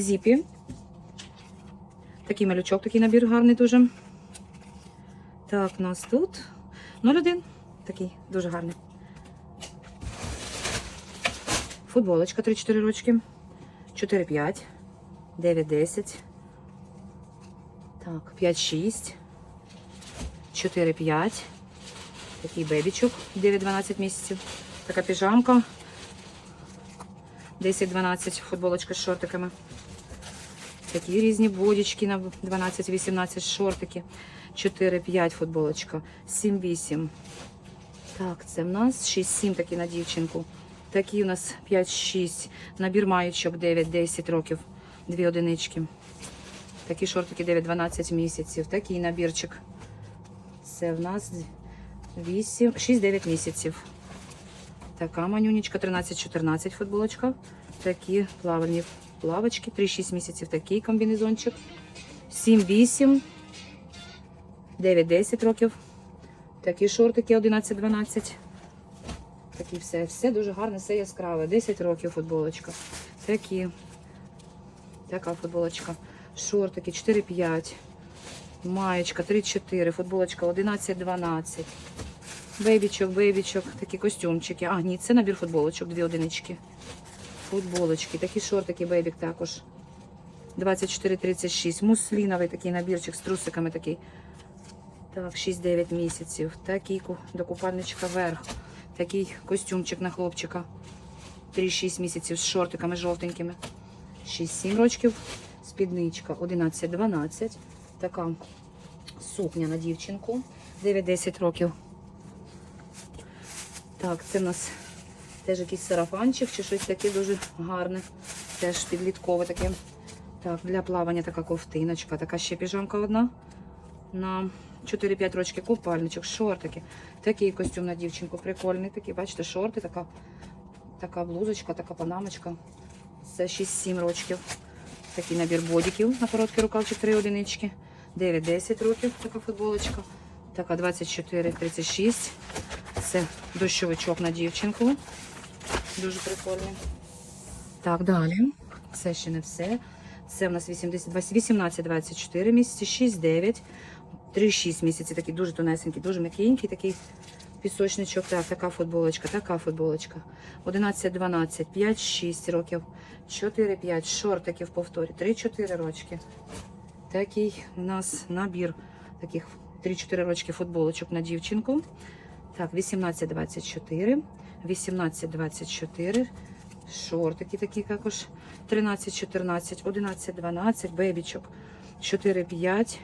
Зіпі. Такий малючок, такий набір гарний дуже. Так, у нас тут 01. Такий дуже гарний. Футболочка 3-4 ручки. 4-5. 9-10. Так, 5-6. 4-5. Такий бебічок 9-12 місяців. Така піжамка. 10-12 футболочка з шортиками. Такі різні бодічки на 12-18 шортики. 4-5 футболочка. 7-8. Так, це в нас 6-7 такі на дівчинку. Такі у нас 5-6. Набір маючок 9-10 років. Дві одинички. Такі шортики 9-12 місяців. Такий набірчик. Це в нас 6-9 місяців. Така манюнечка 13-14 футболочка. Такі плавальні плавочки. 3-6 місяців такий комбінезончик. 7-8. 9-10 років. Такі шортики 11-12. Такі все. Все дуже гарне, все яскраве. 10 років футболочка. Такі. Така футболочка. Шортики 4-5. Маєчка 3-4. Футболочка 11-12. Бейбічок, бейбічок, такі костюмчики. А, ні, це набір футболочок, дві одинички. Футболочки, такі шортики, бейбік також. 24-36. Мусліновий такий набірчик з трусиками такий. Так, 6-9 місяців. Такий до купальничка верх. Такий костюмчик на хлопчика. 3-6 місяців з шортиками жовтенькими. 6-7 рочків. Спідничка 11-12. Така сукня на дівчинку. 9-10 років. Так, це в нас теж якийсь сарафанчик чи щось таке дуже гарне. Теж підліткове таке. Так, для плавання така ковтиночка. Така ще піжамка одна. На 4-5 рочки купальничок, шортики. Такий костюм на дівчинку прикольний. Такий, бачите, шорти, така, така блузочка, така панамочка. Це 6-7 рочків. Такий набір бодіків на короткий рукавчик, 3 одинички. 9-10 років така футболочка. Така 24-36. Це дощовичок на дівчинку. Дуже прикольний. Так, далі. Це ще не все. Це в нас 18-24 місяці, 6-9, 3-6 місяці. Такий дуже тонесенький, дуже м'якенький, такий пісочничок. Так, така футболочка, така футболочка. 11-12, 5-6 років, 4-5 шортиків в повторі, 3-4 рочки. Такий у нас набір таких 3-4 рочки футболочок на дівчинку. Так, 18-24, 18-24, шортики такі також, 13-14, 11-12, бебічок, 4-5,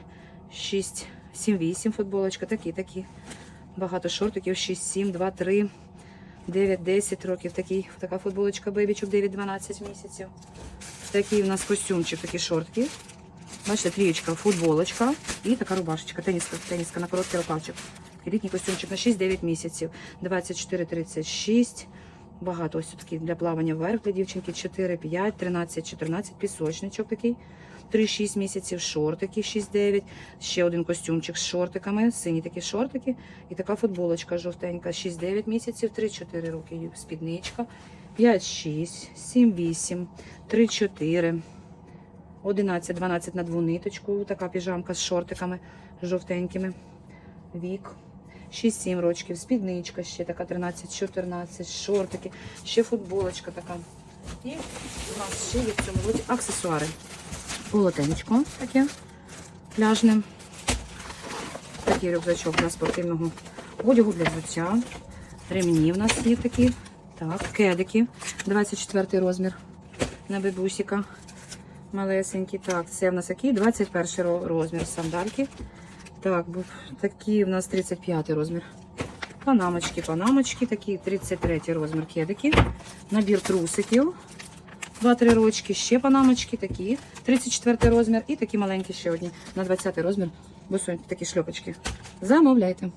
6, 7-8 футболочка, такі, такі. Багато шортиків, 6-7, 2-3, 9-10 років, такий, така футболочка бебічок, 9-12 місяців. Такий у нас костюмчик, такі шортки. Бачите, трієчка, футболочка і така рубашечка, теніска, теніска на короткий рукавчик. Літній костюмчик на 6-9 місяців. 24-36. Багато ось такий для плавання вверх для дівчинки. 4-5, 13-14, пісочничок такий. 3-6 місяців, шортики 6-9. Ще один костюмчик з шортиками, сині такі шортики. І така футболочка жовтенька. 6-9 місяців, 3-4 роки спідничка. 5-6, 7-8, 3-4. 11-12 на двуниточку. Така піжамка з шортиками жовтенькими. Вік. 6-7 рочків. Спідничка ще така 13-14, шортики, ще футболочка така. І у нас ще є в цьому році аксесуари. Полотенечко таке пляжне. Такий рюкзачок для спортивного одягу для взуття. Ремні в нас є такі. Так, кедики. 24 розмір на бебусіка. Малесенькі. Так, це в нас який? 21 розмір сандальки. Так, був такі в нас 35 розмір. Панамочки, панамочки, такі 33 розмір кедики. Набір трусиків. 2-3 рочки, ще панамочки такі. 34 розмір і такі маленькі ще одні. На 20 розмір. Босонькі такі шльопочки. Замовляйте.